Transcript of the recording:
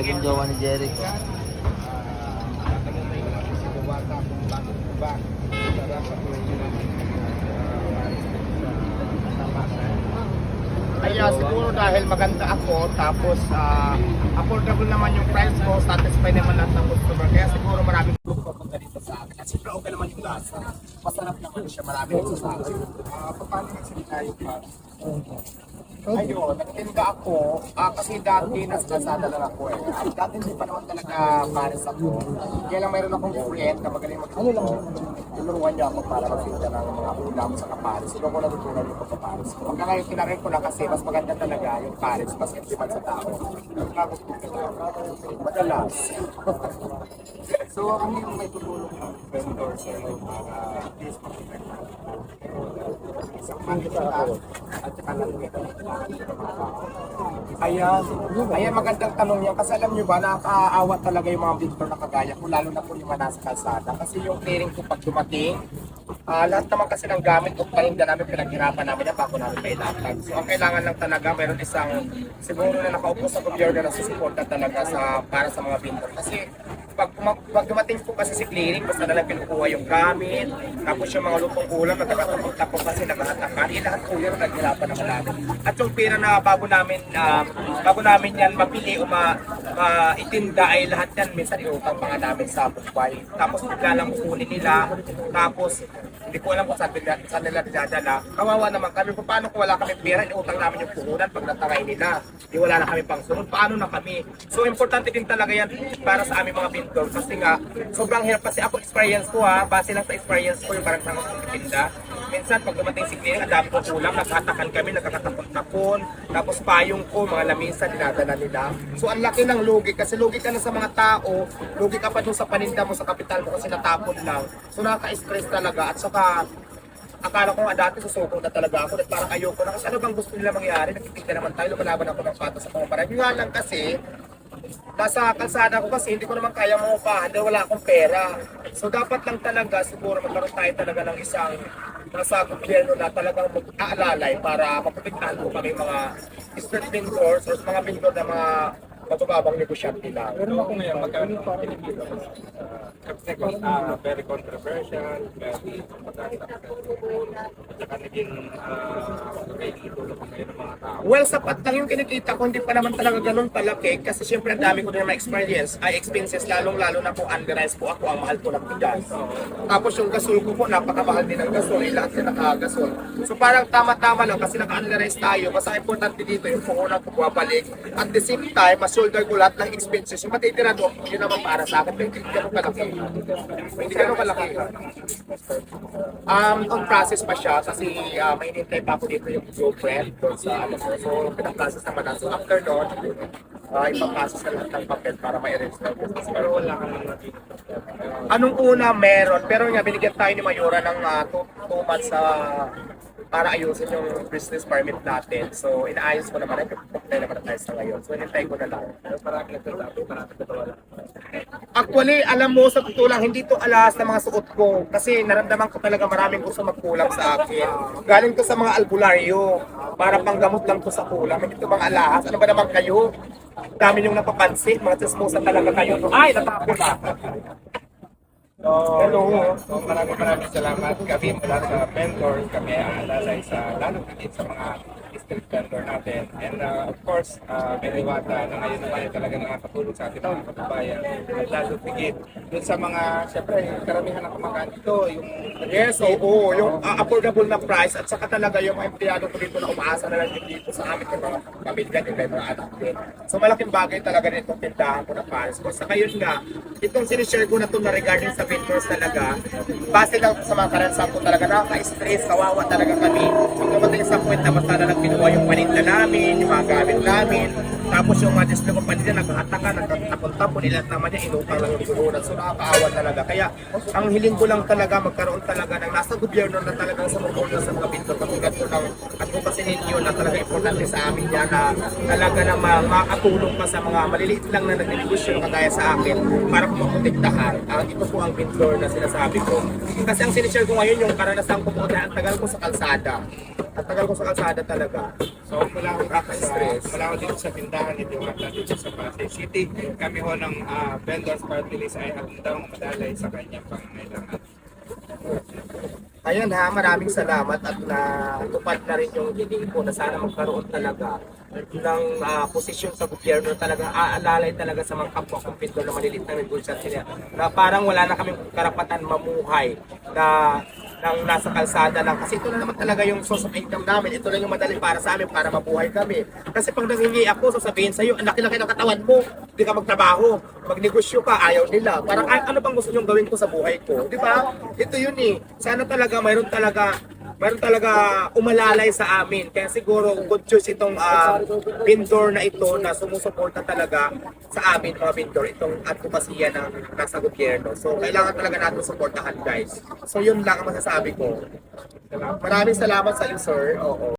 Naging jowa ni Jericho. Kaya siguro dahil maganda ako, tapos ah, affordable naman yung price ko, satisfied naman lahat ng customer. Kaya siguro maraming pupunta dito sa akin. Siyempre okay naman yung lasa. Masarap naman siya, marami nagsasabi. Uh, paano nagsalita yung para? Ayun, nagtinda ako ah, kasi dati nasa kalsada lang ako eh. At dati hindi pa naman talaga pares ako. Kaya lang mayroon akong friend na magaling mag Ano lang? Tinuruan niya ako para magtinda ng mga ulam sa kapares. Sino ko natutunan yung pagkapares ko. Hanggang ngayon tinarin ko na kasi mas maganda talaga yung pares mas intiman sa tao. Madalas. so, ano yung may tutulong ng at saka lang Ayan. Ayan, magandang tanong yan. Kasi alam nyo ba, nakakaawa talaga yung mga victor na kagaya ko, lalo na po yung mga nasa kalsada. Kasi yung clearing ko pag dumating, ah, lahat naman kasi ng gamit o paninda namin, pinaghirapan namin yan bago namin may laptop. So, ang kailangan lang talaga, mayroon isang siguro na nakaupo sa gobyerno na susuporta talaga sa para sa mga victor. Kasi pag, pag dumating po kasi si clearing, basta na lang kinukuha yung gamit, tapos yung mga lutong ulam, nagkakatapos tapos kasi naghahatakan, eh lahat po yun, naghirapan naman namin. At yung pera na bago namin, ah, bago namin yan mapili o ma, maitinda ay lahat yan, minsan iutang nga namin sa bukway. Tapos bigla lang kukunin nila, tapos hindi ko alam kung saan, nila, saan nila dinadala. Kawawa naman kami, paano kung wala kami pera, iutang namin yung puhunan pag natangay nila. Di wala na kami pang sunod, paano na kami? So importante din talaga yan para sa aming mga bintol kasi nga sobrang hirap kasi ako experience ko ha, base lang sa experience ko yung parang sa tinda. Minsan pag dumating si Clearing, ang dami ko kulang, nagkatakan kami, nagkakatapon-tapon, tapos payong ko, mga lamisa, dinadala nila. So ang laki ng lugi kasi lugi ka na sa mga tao, lugi ka pa dun sa paninda mo, sa kapital mo kasi natapon lang. So nakaka-stress talaga. At saka akala ko nga dati susuko na talaga ako at parang ayoko na. Kasi ano bang gusto nila mangyari? Nakikita naman tayo lumalaban ako ng pato sa pamamaraan yun nga lang kasi nasa kalsada ko kasi hindi ko naman kaya maupahan dahil wala akong pera. So dapat lang talaga siguro magkaroon tayo talaga ng isang nasa gobyerno na talagang mag-aalalay para maprotektahan ko kami mga street vendors or mga vendor na mga mabababang negosyante lang. Pero ako ngayon, magkano ang mo? Kasi uh, very controversial, very at saka naging uh, tulong ko ngayon ng mga tao. Well, sapat lang yung kinikita ko, hindi pa naman talaga ganun kalaki kasi syempre ang dami ko din na experience, ay expenses, lalong-lalo na po underize po ako, ang mahal po ng bigas. Tapos yung gasol ko po, napakamahal din ng gasol, lahat sila nakagasol. So parang tama-tama lang kasi naka-underize tayo, basta importante dito yung puhunan ko bumabalik. At the same time, mas-shoulder ko lahat ng expenses. Yung matitira doon, yun naman para sa akin, hindi ganun kalaki. Hindi ganun kalaki. Um, on process pa siya kasi uh, may hinintay pa ako dito yung girlfriend doon sa ano ko. So, pinaprocess naman na. So, after doon, uh, ipaprocess na lahat ng papel para ma-register ko. Pero wala ka nakita. Anong una, meron. Pero nga, binigyan tayo ni Mayura ng 2 months sa para ayusin yung business permit natin. So, inaayos ko naman. Nag-apply naman na tayo sa ngayon. So, hinintay ko na lang. Pero parang nagtasabi, parang nagtatawa Actually, alam mo, sa totoo lang, hindi to alas na mga suot ko. Kasi naramdaman ko talaga maraming gusto magkulang sa akin. Galing to sa mga albularyo. Para panggamot lang to sa kulang. Hindi to mga alahas. Ano ba naman kayo? Dami yung napapansin. Mga chismosa talaga kayo. Ay, natapon na. So, Hello. So, maraming maraming salamat. Kami mula sa vendors, kami ang alalay sa lalo higit sa mga street vendor natin. And uh, of course, uh, may diwata na ngayon naman ay talaga nakakatulong sa ating mga kababayan. At lalo higit dun sa mga, syempre, karamihan ng kumakain dito, yung Yes, oo. Yung uh, affordable na price at saka talaga yung mga empleyado ko dito na umaasa na lang din dito sa amin yung mga pamilya may mga anak. So malaking bagay talaga nitong tindahan ko na Paris ko. Sa yun nga, itong sinishare ko na ito na regarding sa vendors talaga, base lang sa mga karanasan ko talaga, nakaka-stress, kawawa talaga kami. Yung sa point na basta na lang pinuha yung paninda namin, yung mga gamit namin, tapos yung mga display ko paninda, nagkakataka, nagkakapon-tapon, ilat naman niya, inutang lang yung puhunan. So nakakaawa talaga. Kaya ang hiling ko lang talaga, magkaroon talaga ng nasa gobyerno na talagang sa mga sa mga vendor katulad ko ng advocacy ninyo na talaga importante sa amin yan na talaga na ma- makatulong pa sa mga maliliit lang na nagnegosyo na kagaya sa akin para po maprotektahan. Ang ito po ang vendor na sinasabi ko. Kasi ang sinishare ko ngayon yung karanasan ko po na ang tagal ko sa kalsada. Ang tagal ko sa kalsada talaga. So dito sa, Stress. mula ko dito sa tindahan ni Diwata dito sa Pasay City, kami ho ng uh, vendors party list ay handang madalay sa kanyang pangangailangan. Ayun ha, maraming salamat at natupad na rin yung hiling ko na sana magkaroon talaga ng ah, posisyon sa gobyerno. Talaga aalalay talaga sa mga kapwa kong pinto na malilit na negosyante nila na parang wala na kaming karapatan mamuhay na nang nasa kalsada lang. Kasi ito na naman talaga yung source of income namin. Ito lang yung madali para sa amin para mabuhay kami. Kasi pag nangingi ako sasabihin sa'yo ang laki-laki ng katawan mo. Hindi ka magtrabaho. Magnegosyo ka ayaw nila. Parang "Ay, ano bang gusto nyong gawin ko sa buhay ko? Di ba? Ito yun eh. Sana talaga mayroon talaga mayroon talaga umalalay sa amin. Kaya siguro good choice itong vendor na ito na sumusuporta talaga sa amin mga vendor itong advokasya ng nasa gobyerno. So kailangan talaga natin suportahan guys. So yun lang ang masasabi ko. Maraming salamat sa iyo sir. Oo.